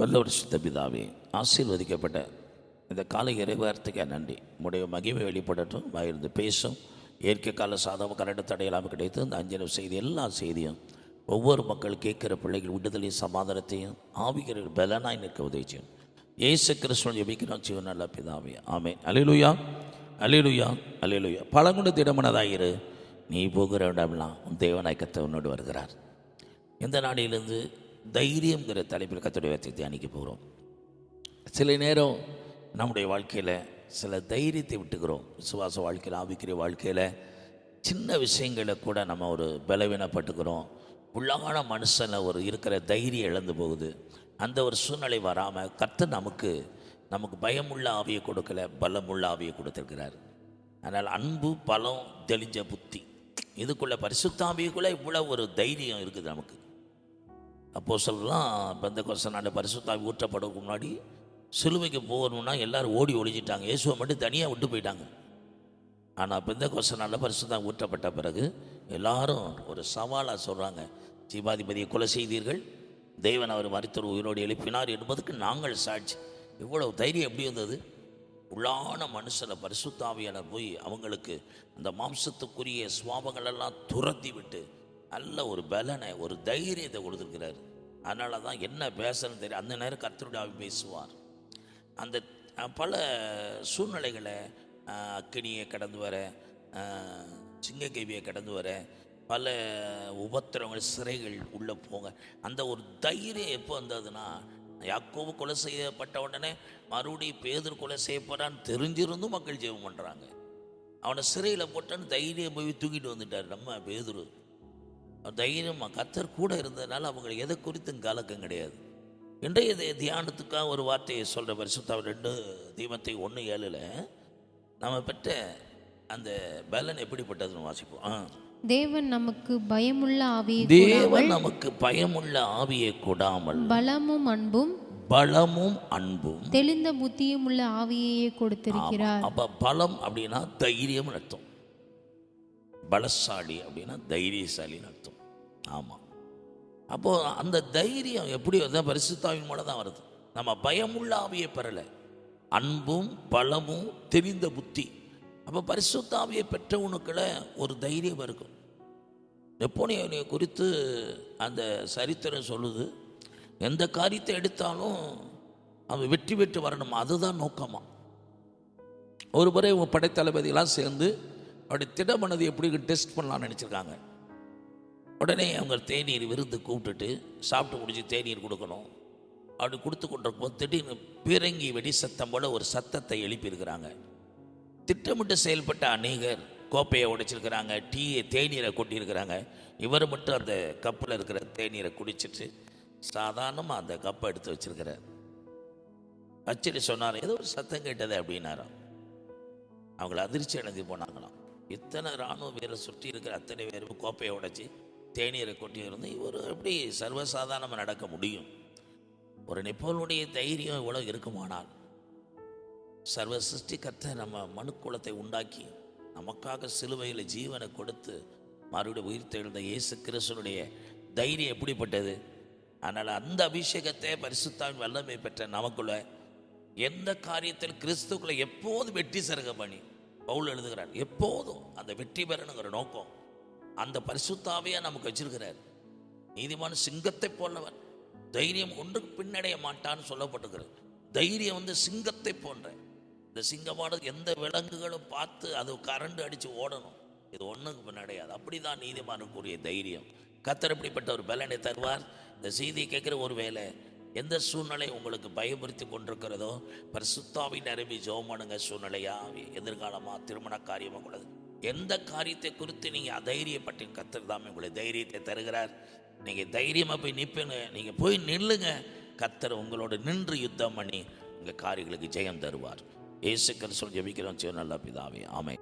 வல்லவர் சித்த பிதாவே ஆசீர்வதிக்கப்பட்ட இந்த காலை இறைவார்த்தைக்கு நன்றி. உடைய மகிமை வெளிப்படட்டும் வாயிருந்து பேசும். இயற்கை கால சாதம் கரண்டு தடையெல்லாம் கிடைத்து இந்த அஞ்சலி செய்தி எல்லா செய்தியும் ஒவ்வொரு மக்கள் கேட்குற பிள்ளைகள் விடுதலையும் சமாதானத்தையும் ஆவிக்கிற பலனாய் நிற்க உதவி செய்யும் ஏசு கிறிஸ்துவன் ஜெபிக்கிறோம் சிவன் நல்ல பிதாவே. ஆமே அலிலுயா அலிலுயா அலிலுயா பழங்குண்டு திடமனதாயிரு நீ போகிற இடம்லாம் உன் உன்னோடு வருகிறார். இந்த நாடிலிருந்து தைரியங்கிற தலைப்பில் கத்துடைய வார்த்தை தியானிக்க போகிறோம். சில நேரம் நம்முடைய வாழ்க்கையில் சில தைரியத்தை விட்டுக்கிறோம். விசுவாச வாழ்க்கையில் ஆவிக்கிற வாழ்க்கையில் சின்ன விஷயங்களை கூட நம்ம ஒரு பலவீனப்பட்டுக்கிறோம். உள்ளான மனுஷனை ஒரு இருக்கிற தைரியம் இழந்து போகுது. அந்த ஒரு சூழ்நிலை வராமல் கற்று நமக்கு நமக்கு பயமுள்ள ஆவியை கொடுக்கல பலமுள்ள ஆவியை கொடுத்துருக்கிறார். அதனால் அன்பு பலம் தெளிஞ்ச புத்தி. இதுக்குள்ளே பரிசுத்தாவியக்குள்ளே இவ்வளோ ஒரு தைரியம் இருக்குது நமக்கு. அப்போ சொல்லலாம் பெந்த கொசனாண்ட பரிசுத்தாவி ஊற்றப்படுறதுக்கு முன்னாடி சிலுவைக்கு போகணும்னா எல்லாரும் ஓடி ஒழிஞ்சிட்டாங்க இயேசுவை மட்டும் தனியாக விட்டு போயிட்டாங்க. ஆனால் பெந்த கொசனால பரிசுத்தாவி ஊற்றப்பட்ட பிறகு எல்லாரும் ஒரு சவாலாக சொல்கிறாங்க ஜீவாதிபதியை கொலை செய்தீர்கள். தெய்வன் அவர் மருத்துவர் உயிரோடு எழுப்பினார் என்பதுக்கு நாங்கள் சாட்சி. இவ்வளவு தைரியம் எப்படி வந்தது உள்ளான மனுஷனை பரிசுத்தாவியான போய் அவங்களுக்கு அந்த மாம்சத்துக்குரிய சுவாபங்களெல்லாம் துரத்தி விட்டு நல்ல ஒரு பலனை ஒரு தைரியத்தை கொடுத்துருக்கிறார். அதனால தான் என்ன பேசணும் தெரியும் அந்த நேரம் கர்த்தருடைய பேசுவார். அந்த பல சூழ்நிலைகளை அக்கினியை கடந்து வர சிங்கக்கேவியை கடந்து வர பல உபத்திரங்கள் சிறைகள் உள்ளே போங்க. அந்த ஒரு தைரியம் எப்போ வந்ததுன்னா யாக்கோவு கொலை செய்யப்பட்ட உடனே மறுபடியும் பேதர் கொலை செய்யப்படான்னு தெரிஞ்சிருந்தும் மக்கள் ஜெபம் பண்ணுறாங்க அவனை சிறையில் போட்டான்னு தைரியம் போய் தூக்கிட்டு வந்துட்டார் நம்ம பேதுரு. தைரியமாக கத்தர் கூட இருந்ததுனால அவங்களுக்கு எதை குறித்தும் கலக்கம் கிடையாது. இன்றைய தியானத்துக்காக ஒரு வார்த்தையை சொல்கிற பரிசுத்தாവ് ரெண்டு தீமத்தை ஒன்று ஏழில் நம்ம பெற்ற அந்த பலன் எப்படிப்பட்டதுன்னு வாசிப்போம். ஆ. தேவன் நமக்கு பயமுள்ள ஆவியை தேவன் நமக்கு பயமுள்ள ஆவியை கொடாமல் பலமும் அன்பும் பலமும் அன்பும் தெளிந்த புத்தியும் உள்ள ஆவியையே கொடுத்திருக்கிறார். அப்போ பலம் அப்படின்னா தைரியம் அர்த்தம். பலசாலி அப்படின்னா தைரியசாலின்னு அர்த்தம். ஆமாம் அப்போது அந்த தைரியம் எப்படி வருது? பரிசுத்தாவின் மூலம் தான் வருது. நம்ம பயமுள்ள ஆவியை பெறலை. அன்பும் பலமும் தெரிந்த புத்தி. அப்போ பரிசுத்தாவியை பெற்றவனுக்குள்ள ஒரு தைரியம் இருக்கும். நெப்போனியனை குறித்து அந்த சரித்திரம் சொல்லுது. எந்த காரியத்தை எடுத்தாலும் அவன் வெற்றி பெற்று வரணும். அதுதான் நோக்கமாக ஒரு முறை உங்கள் படைத்தளபதிகளாம் சேர்ந்து அவருடைய திடமனதை எப்படி டெஸ்ட் பண்ணலாம்னு நினச்சிருக்காங்க. உடனே அவங்க தேநீர் விருந்து கூப்பிட்டுட்டு சாப்பிட்டு முடிச்சு தேநீர் கொடுக்கணும். அப்படி கொடுத்து கொண்டிருக்கும்போது திடீர்னு பிறங்கி வெடி சத்தம் போல ஒரு சத்தத்தை எழுப்பியிருக்கிறாங்க. திட்டமிட்டு செயல்பட்ட அநேகர் கோப்பையை உடைச்சிருக்கிறாங்க டீயை தேநீரை கொட்டியிருக்கிறாங்க. இவர் மட்டும் அந்த கப்பில் இருக்கிற தேநீரை குடிச்சிட்டு சாதாரணமாக அந்த கப்பை எடுத்து வச்சிருக்கிறார். அச்சடி சொன்னார் ஏதோ ஒரு சத்தம் கேட்டது அப்படின்னாராம். அவங்கள அதிர்ச்சி அடைஞ்சு போனாங்களாம். இத்தனை இராணுவ வீரர் சுற்றி இருக்கிற அத்தனை பேரும் கோப்பையை உடைச்சி தேநீரை கொட்டி இருந்து இவர் எப்படி சர்வசாதாரணமாக நடக்க முடியும்? ஒரு நெப்போலுடைய தைரியம் இவ்வளோ இருக்குமானால் சர்வ சிருஷ்டிக்கத்தை நம்ம மனுக்குலத்தை உண்டாக்கி நமக்காக சிலுவையில் ஜீவனை கொடுத்து மறுபடியும் உயிர் தெழுந்த இயேசு கிறிஸ்தனுடைய தைரியம் எப்படிப்பட்டது? அதனால் அந்த அபிஷேகத்தை பரிசுத்தாவின் வல்லமை பெற்ற நமக்குள்ள எந்த காரியத்தில் கிறிஸ்துக்குள்ள எப்போதும் வெற்றி சருக பண்ணி பவுல் எழுதுகிறார் எப்போதும் அந்த வெற்றி பெறணுங்கிற நோக்கம் அந்த பரிசுத்தாவையா நமக்கு வச்சிருக்கிறார். நீதிமான் சிங்கத்தை போலவன் தைரியம் ஒன்றுக்கு பின்னடைய மாட்டான்னு சொல்லப்பட்டுக்கிறது தைரியம் வந்து சிங்கத்தை போன்ற. இந்த சிங்கமானது எந்த விலங்குகளும் பார்த்து அது கரண்டு அடித்து ஓடணும். இது ஒன்றுக்கு பின்னடையாது. அப்படிதான் நீதிமானுக்குரிய தைரியம். கத்தர் இப்படிப்பட்ட ஒரு பலனை தருவார். இந்த செய்தியை கேட்குற ஒரு வேலை எந்த சூழ்நிலை உங்களுக்கு பயமுறுத்தி கொண்டிருக்கிறதோ பரிசுத்தாவின் நிரம்பி ஜோமானுங்க சூழ்நிலையா எதிர்காலமாக திருமண காரியமாக கூடாது எந்த காரியத்தை குறித்து நீங்கள் அதைரியப்பட்டு கத்தர் தான் உங்களை தைரியத்தை தருகிறார். நீங்கள் தைரியமாக போய் நிற்பீங்க நீங்கள் போய் நில்லுங்க. கத்தர் உங்களோட நின்று யுத்தம் பண்ணி உங்கள் காரியங்களுக்கு ஜெயம் தருவார். இயேசு கிறிஸ்துவ ஜெபிக்கிறோம். சிவ நல்ல பிதாவே. ஆமை